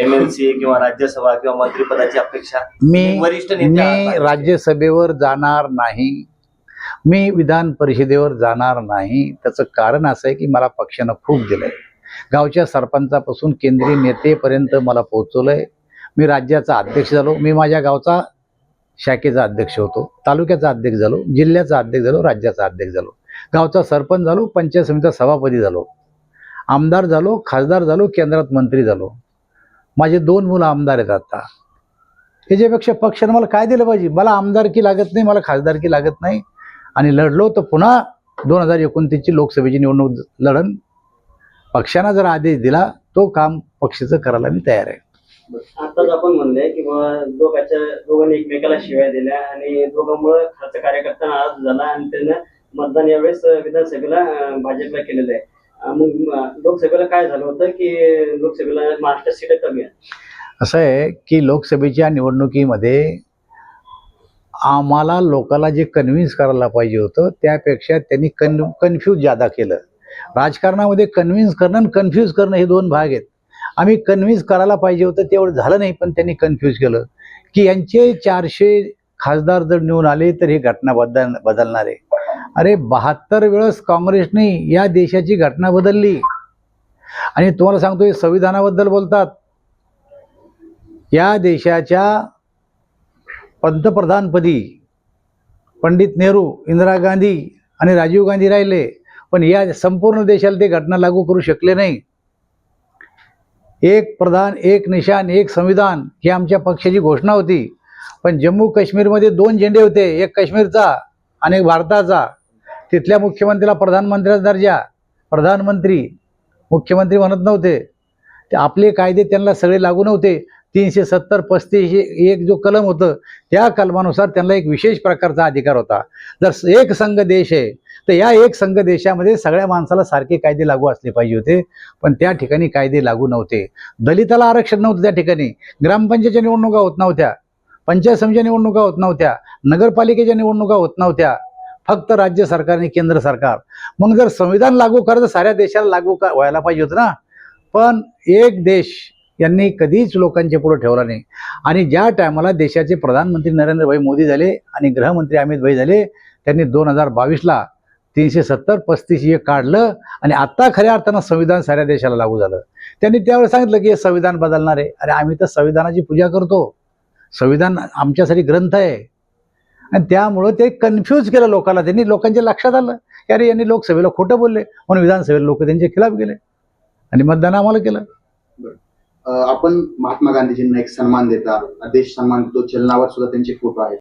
MLC किंवा राज्यसभा किंवा मंत्रिपदाची अपेक्षा मी वरिष्ठ नेते मी. राज्यसभेवर जाणार नाही. मी विधान परिषदेवर जाणार नाही. त्याचं कारण असं आहे की मला पक्षानं खूप दिलंय. गावच्या सरपंचापासून केंद्रीय नेतेपर्यंत मला पोहोचवलंय. मी राज्याचा अध्यक्ष झालो. मी माझ्या गावचा शाखेचा अध्यक्ष होतो. तालुक्याचा अध्यक्ष झालो. जिल्ह्याचा अध्यक्ष झालो. राज्याचा अध्यक्ष झालो. गावचा सरपंच झालो. पंचायत समितीचा सभापती झालो. आमदार झालो. खासदार झालो. केंद्रात मंत्री झालो. माझे दोन मुलं आमदार आहेत आता. त्याच्यापेक्षा पक्षानं मला काय दिलं पाहिजे? मला आमदारकी लागत नाही मला खासदारकी लागत नाही. आणि लढलो तर पुन्हा दोन हजार एकोणतीसची लोकसभेची निवडणूक लढन. पक्षानं जर आदेश दिला तो काम पक्षाचं करायला मी तयार आहे. आताच आपण म्हणले की दोघांच्या दोघांनी एकमेकाला शिवाय दिल्या आणि दोघांमुळे खर्च कार्यकर्ता आज झाला आणि त्यानं मतदान यावेळेस विधानसभेला भाजपला केलेलं आहे. मग लोकसभेला काय झालं होतं की लोकसभेला महाराष्ट्र सीट कमी आहे असं आहे की लोकसभेच्या निवडणुकीमध्ये आम्हाला लोकांना जे कन्व्हिन्स करायला पाहिजे होतं त्यापेक्षा त्यांनी कन कन्फ्यूज जादा केलं. राजकारणामध्ये कन्व्हिन्स करणं आणि कन्फ्यूज करणं हे दोन भाग आहेत. आम्ही कन्व्हिन्स करायला पाहिजे होतं तेवढं झालं नाही पण त्यांनी कन्फ्यूज केलं. की यांचे चारशे खासदार जर निवडून आले तर हे घटना बदल बदलणार. आहे अरे बहात्तर वेळेस काँग्रेसने या देशाची घटना बदलली. आणि तुम्हाला सांगतो हे संविधानाबद्दल बोलतात. या देशाच्या पंतप्रधानपदी पंडित नेहरू इंदिरा गांधी आणि राजीव गांधी राहिले पण या संपूर्ण देशाला ते घटना लागू करू शकले नाही. एक प्रधान एक निशान एक संविधान ही आमच्या पक्षाची घोषणा होती. पण जम्मू काश्मीरमध्ये दोन झेंडे होते एक काश्मीरचा आणि एक भारताचा. तिथल्या मुख्यमंत्र्याला प्रधानमंत्र्याचा दर्जा प्रधानमंत्री मुख्यमंत्री म्हणत नव्हते. ते आपले कायदे त्यांना सगळे लागू नव्हते. तीनशे सत्तर पस्तीस एक जो कलम होतं त्या कलमानुसार त्यांना एक विशेष प्रकारचा अधिकार होता. जर एक संघ देश आहे तर या एक संघ देशामध्ये सगळ्या माणसाला सारखे कायदे लागू असले पाहिजे होते. पण त्या ठिकाणी कायदे लागू नव्हते. दलिताला आरक्षण नव्हतं त्या ठिकाणी. ग्रामपंचायतच्या निवडणुका होत नव्हत्या. पंचायत समितीच्या निवडणुका होत नव्हत्या. नगरपालिकेच्या निवडणुका होत नव्हत्या. फक्त राज्य सरकार आणि केंद्र सरकार. मग जर संविधान लागू करत साऱ्या देशाला लागू का व्हायला पाहिजे होतं ना. पण एक देश यांनी कधीच लोकांच्या पुढे ठेवला नाही. आणि ज्या टायमाला देशाचे प्रधानमंत्री नरेंद्रभाई मोदी झाले आणि गृहमंत्री अमित भाई झाले त्यांनी दोन हजार बावीसला तीनशे सत्तर पस्तीस हे काढलं आणि आत्ता खऱ्या अर्थानं संविधान साऱ्या देशाला लागू झालं. त्यांनी त्यावेळेस सांगितलं की हे संविधान बदलणार आहे. अरे आम्ही तर संविधानाची पूजा करतो. संविधान आमच्यासाठी ग्रंथ आहे. आणि त्यामुळं ते कन्फ्यूज केलं लोकांना. त्यांनी लोकांच्या लक्षात आलं. की अरे यांनी लोकसभेला खोटं बोलले. म्हणून विधानसभेला लोक त्यांच्या खिलाफ गेले. आणि मतदान आम्हाला केलं. आपण महात्मा गांधीजींना एक सन्मान देता देश सन्मान देतो. चलनावर सुद्धा त्यांचे फोटो आहेत.